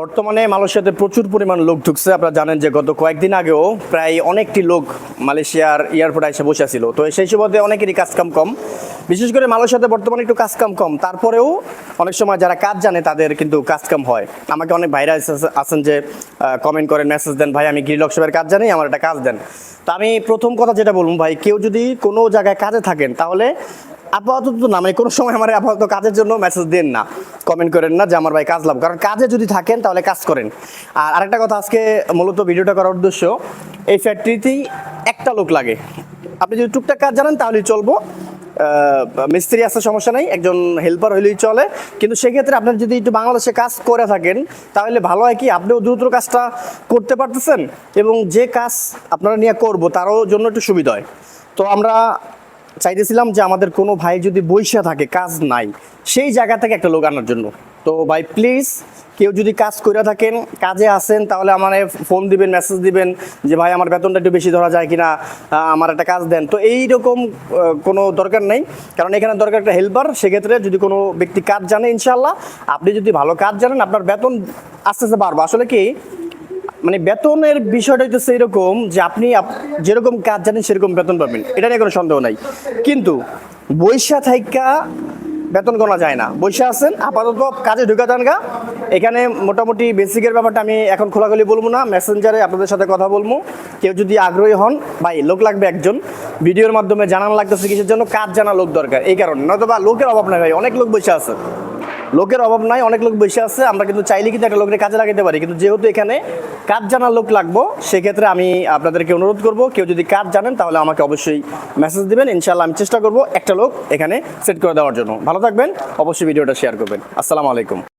বর্তমানে মালয়েশিয়াতে প্রচুর পরিমাণ লোক ঢুকছে। আপনারা জানেন যে গত কয়েকদিন আগেও প্রায় অনেকটি লোক মালয়েশিয়ার এয়ারপোর্টে এসে বসে ছিল তো সেই সুবাদে অনেকেরই কাজ কাম বিশেষ করে মালয়েশিয়াতে বর্তমানে একটু কাজ কাম তারপরেও অনেক সময় যারা কাজ জানে তাদের কিন্তু কাজ কাম হয়। আমাকে অনেক ভাইরা আছেন যে কমেন্ট করেন মেসেজ দেন, ভাই, আমি গিরিলক সাহেবের কাজ জানি, আমার একটা কাজ দেন। তো আমি প্রথম কথা যেটা বলব, ভাই, কেউ যদি কোনো জায়গায় কাজে থাকেন, তাহলে আপাতত না মানে কোনো সময় আমার আপাতত কাজের জন্য মেসেজ দেন না কমেন্ট করেন না যে আমার ভাই কাজ লাভ কারণ কাজে যদি থাকেন তাহলে কাজ করেন। আর আরেকটা কথা, আজকে মূলত ভিডিওটা করার উদ্দেশ্য, এই ফ্যাক্টরিতেই একটা লোক লাগে। আপনি যদি টুকটাক কাজ জানেন তাহলেই চলবো। মিস্ত্রি আসার সমস্যা নেই, একজন হেল্পার হইলেই চলে। কিন্তু সেক্ষেত্রে আপনার যদি একটু বাংলাদেশে কাজ করে থাকেন, তাহলে ভালো হয় কি, আপনিও দ্রুত কাজটা করতে পারতেছেন এবং যে কাজ আপনারা নিয়ে করব, তারও জন্য একটু সুবিধা হয়। তো আমরা চাইতেছিলাম যে আমাদের কোনো ভাই যদি বৈশা থাকে, কাজ নাই, সেই জায়গা থেকে একটা লোক আনার জন্য। তো ভাই প্লিজ কেউ যদি কাজ করে থাকেন, কাজে আসেন, তাহলে আমার ফোন দিবেন মেসেজ দিবেন যে, ভাই, আমার বেতনটা একটু বেশি ধরা যায় কিনা আমার একটা কাজ দেন। তো এই রকম কোনো দরকার নেই। কারণ এখানে দরকার একটা হেল্পার সেক্ষেত্রে যদি কোনো ব্যক্তি কাজ জানে ইনশাল্লাহ আপনি যদি ভালো কাজ জানেন, আপনার বেতন আস্তে আস্তে বাড়বে। আসলে কি মানে বেতনের বিষয়টা হচ্ছে এরকম যে আপনি আপ- যেরকম কাজ জানেন সেরকম বেতন পাবেন। এটা নিয়ে কোনো সন্দেহ নাই। কিন্তু বৈশা থাইকা বেতন গোনা যায় না। বৈশা আছেন, আপাতত কাজে ঢুকা যান গা। এখানে মোটামুটি বেসিকের ব্যাপারটা আমি এখন খোলাখুলি বলব না। মেসেঞ্জারে আপনাদের সাথে কথা বলব। কেউ যদি আগ্রহী হন, ভাই, লোক লাগবে একজন। ভিডিওর মাধ্যমে জানানো লাগতেছে কিসের জন্য, কাজ জানা লোক দরকার। এই কারণে। নয়তো বা লোকের অভাব নাই ভাই, অনেক লোক বসে আছে। লোকের অভাব নাই, অনেক লোক বসে আছে, আমরা কিন্তু চাইলে কিন্তু একটা লোকের কাজে লাগাতে পারি। কিন্তু যেহেতু এখানে কাজ জানার লোক লাগবো, সেক্ষেত্রে আমি আপনাদেরকে অনুরোধ করব, কেউ যদি কাজ জানেন তাহলে আমাকে অবশ্যই মেসেজ দেবেন। ইনশাল্লাহ আমি চেষ্টা করব একটা লোক এখানে সেট করে দেওয়ার জন্য। ভালো থাকবেন, অবশ্যই ভিডিওটা শেয়ার করবেন। আসসালামু আলাইকুম।